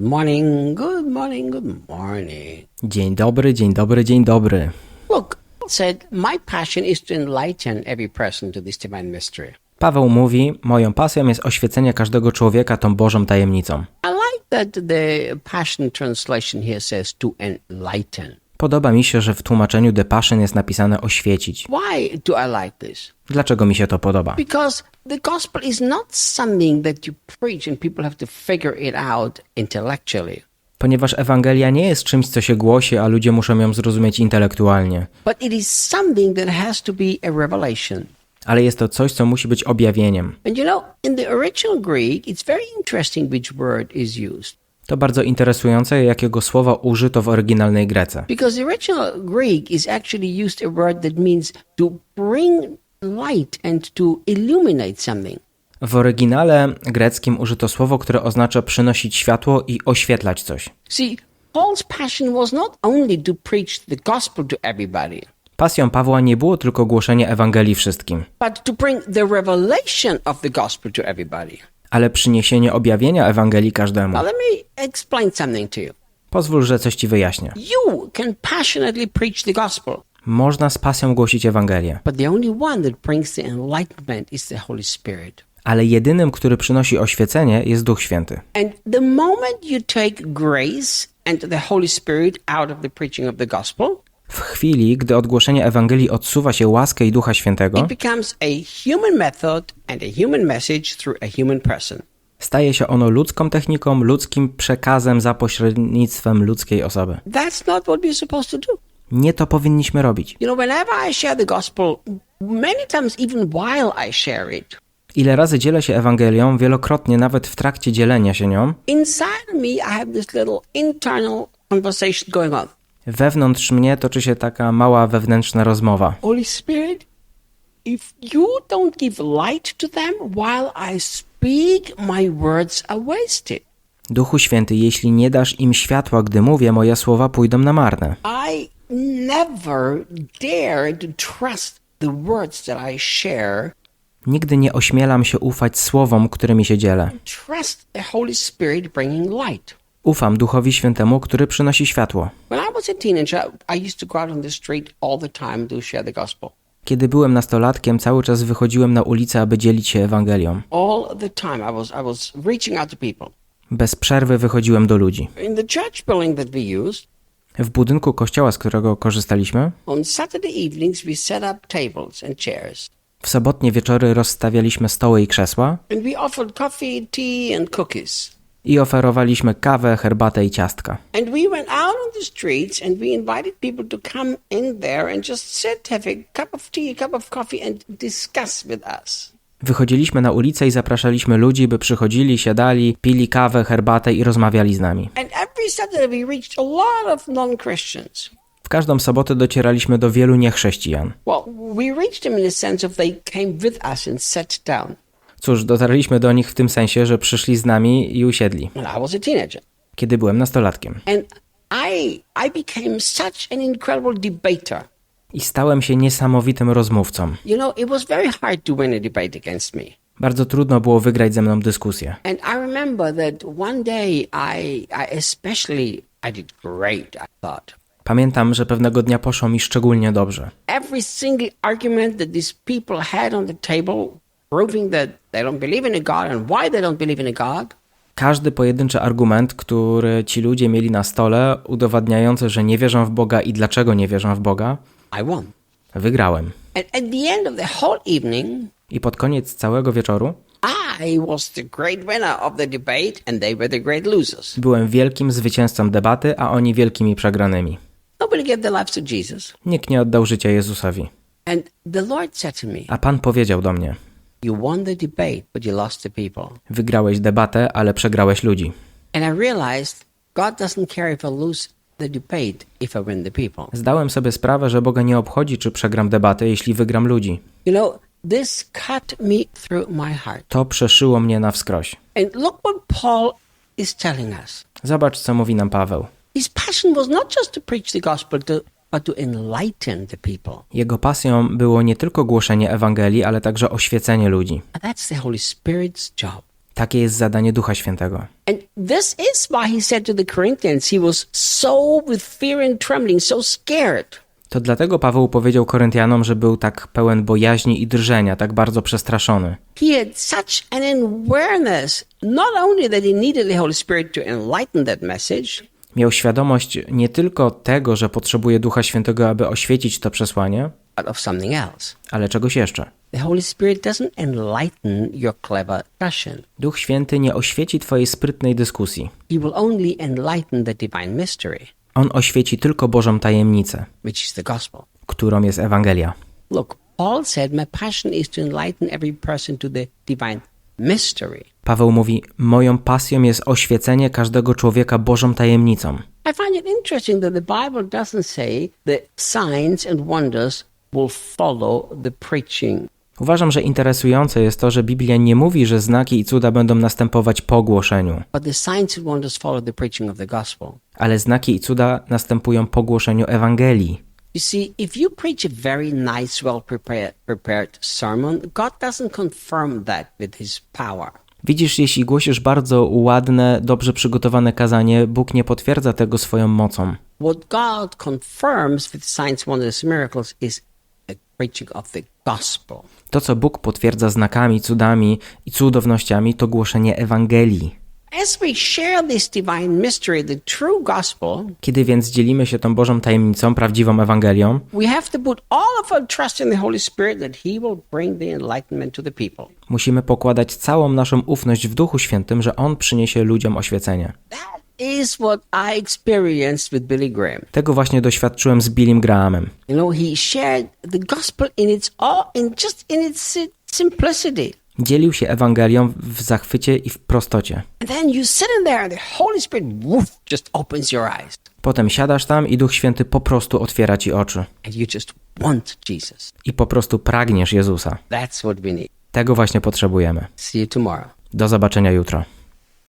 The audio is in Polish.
Morning, good morning, good morning. Dzień dobry, dzień dobry, dzień dobry. Look, Paul said, My passion is to enlighten every person to this divine mystery. Paweł mówi: Moją pasją jest oświecenie każdego człowieka tą Bożą tajemnicą. I like that the Passion Translation here says to enlighten. Podoba mi się, że w tłumaczeniu The Passion jest napisane oświecić. Why do I like this? Dlaczego mi się to podoba? Because the gospel is not something that you preach and people have to figure it out intellectually. Ponieważ Ewangelia nie jest czymś, co się głosi, a ludzie muszą ją zrozumieć intelektualnie, But it is something that has to be a revelation. ale jest to coś, co musi być objawieniem. You know, Greek, To bardzo interesujące, jakiego słowa użyto w oryginalnej Grece. Because the original Greek is actually used a word that means to bring light and to illuminate something. W oryginale greckim użyto słowo, które oznacza przynosić światło i oświetlać coś. See, Paul's passion was not only to preach the gospel to everybody, Pasją Pawła nie było tylko głoszenie Ewangelii wszystkim, but to bring the revelation of the gospel to everybody. Ale przyniesienie objawienia Ewangelii każdemu. Pozwól, że coś ci wyjaśnię. Można z pasją głosić Ewangelię, ale jedynym, który przynosi oświecenie, jest Duch Święty. And the moment you take grace and the Holy Spirit out of the preaching of the gospel, W chwili, gdy od głoszenia Ewangelii odsuwa się łaskę i Ducha Świętego, staje się ono ludzką techniką, ludzkim przekazem za pośrednictwem ludzkiej osoby. That's not what we're supposed to do. Nie to powinniśmy robić. You know, whenever I share the gospel, many times even while I share it, Ile razy dzielę się Ewangelią, wielokrotnie nawet w trakcie dzielenia się nią, inside me I have this little internal conversation going on. Wewnątrz mnie toczy się taka mała wewnętrzna rozmowa. Holy Spirit, if you don't give light to them while I speak, my words are wasted. Duchu Święty, jeśli nie dasz im światła, gdy mówię, moje słowa pójdą na marne. I never dare to trust the words that I share. Nigdy nie ośmielam się ufać słowom, którymi się dzielę. Trust the Holy Spirit bringing light. Ufam Duchowi Świętemu, który przynosi światło. Kiedy byłem nastolatkiem, cały czas wychodziłem na ulicę, aby dzielić się Ewangelią. Bez przerwy wychodziłem do ludzi. W budynku kościoła, z którego korzystaliśmy, w sobotnie wieczory rozstawialiśmy stoły i krzesła and we offered coffee, tea, and cookies. I oferowaliśmy kawę, herbatę i ciastka. And we went out on the streets and we invited people to come in there and just sit, have a cup of tea, a cup of coffee, and discuss with us. Wychodziliśmy na ulicę i zapraszaliśmy ludzi, by przychodzili, siadali, pili kawę, herbatę i rozmawiali z nami. And every Saturday we reached a lot of non Christians. W każdą sobotę docieraliśmy do wielu niechrześcijan. Well, we reached them in the sense of they came with us and sat down. Cóż, dotarliśmy do nich w tym sensie, że przyszli z nami i usiedli, kiedy byłem nastolatkiem. I, stałem się niesamowitym rozmówcą. Bardzo trudno było wygrać ze mną dyskusję. And I remember that one day I, I especially, I did great, I thought. Pamiętam, że pewnego dnia poszło mi szczególnie dobrze. Every single argument that these people had on the table, proving that they don't believe in a God and why they don't believe in a God, Każdy pojedynczy argument, który ci ludzie mieli na stole, udowadniający, że nie wierzą w Boga i dlaczego nie wierzą w Boga, I won. wygrałem. And at the end of the whole evening, I pod koniec całego wieczoru byłem wielkim zwycięzcą debaty, a oni wielkimi przegranymi. Nobody gave their lives to Jesus. Nikt nie oddał życia Jezusowi. And the Lord said to me, A Pan powiedział do mnie: You won the debate, but you lost the people. Wygrałeś debatę, ale przegrałeś ludzi. And I realized God doesn't care if I lose the debate if I win the people. Zdałem sobie sprawę, że Boga nie obchodzi, czy przegram debatę, jeśli wygram ludzi. You know, this cut me through my heart. To przeszyło mnie na wskroś. And look what Paul is telling us. Zobacz, co mówi nam Paweł. His passion was not just to preach the gospel, to, but to enlighten the people. Jego pasją było nie tylko głoszenie Ewangelii, ale także oświecenie ludzi. And that's the Holy Spirit's job. Takie jest zadanie Ducha Świętego. And this is why he said to the Corinthians, he was so with fear and trembling, so scared. To dlatego Paweł powiedział Koryntianom, że był tak pełen bojaźni i drżenia, tak bardzo przestraszony. Miał świadomość nie tylko tego, że potrzebuje Ducha Świętego, aby oświecić to przesłanie, ale czegoś jeszcze. Duch Święty nie oświeci Twojej sprytnej dyskusji. On oświeci tylko Bożą tajemnicę, którą jest Ewangelia. Look, Paul said, My passion is to enlighten every person to the divine. Paweł mówi: Moją pasją jest oświecenie każdego człowieka Bożą tajemnicą. I find it interesting that the Bible doesn't say that signs and wonders will follow the preaching. Uważam, że interesujące jest to, że Biblia nie mówi, że znaki i cuda będą następować po głoszeniu, ale znaki i cuda następują po głoszeniu Ewangelii. You see, if you preach a very nice, well prepared, prepared sermon, God doesn't confirm that with his power. Widzisz, jeśli głosisz bardzo ładne, dobrze przygotowane kazanie, Bóg nie potwierdza tego swoją mocą. What God confirms with signs, wonders, miracles is the preaching of the gospel. To, co Bóg potwierdza znakami, cudami i cudownościami, to głoszenie Ewangelii. As we share this divine mystery, the true gospel, Kiedy więc dzielimy się tą Bożą tajemnicą, prawdziwą Ewangelią, we have to put all of our trust in the Holy Spirit that He will bring the enlightenment to the people. musimy pokładać całą naszą ufność w Duchu Świętym, że On przyniesie ludziom oświecenie. Is what I experienced with Billy Graham. Tego właśnie doświadczyłem z Billym Grahamem. You know, he shared the gospel in its all, in just in its si- simplicity. Dzielił się Ewangelią w zachwycie i w prostocie. Potem siadasz tam i Duch Święty po prostu otwiera ci oczy. I po prostu pragniesz Jezusa. Tego właśnie potrzebujemy. Do zobaczenia jutro.